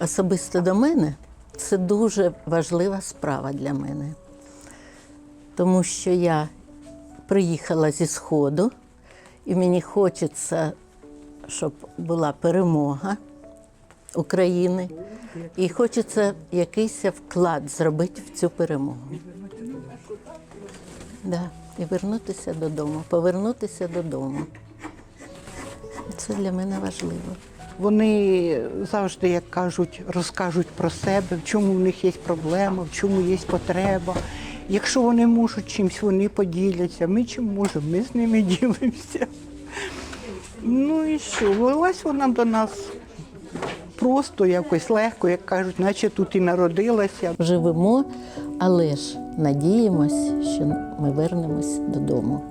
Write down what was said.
Особисто до мене це дуже важлива справа для мене, тому що я приїхала зі Сходу, і мені хочеться, щоб була перемога України, і хочеться якийсь вклад зробити в цю перемогу. Да, і вернутися додому, повернутися додому. Це для мене важливо. Вони завжди, як кажуть, розкажуть про себе, в чому в них є проблема, в чому є потреба. Якщо вони можуть чимось, вони поділяться. Ми чим можемо, ми з ними ділимося. Ну і що, влилась вона до нас просто якось легко, як кажуть, наче тут і народилася. Живемо, але ж надіємось, що ми вернемось додому.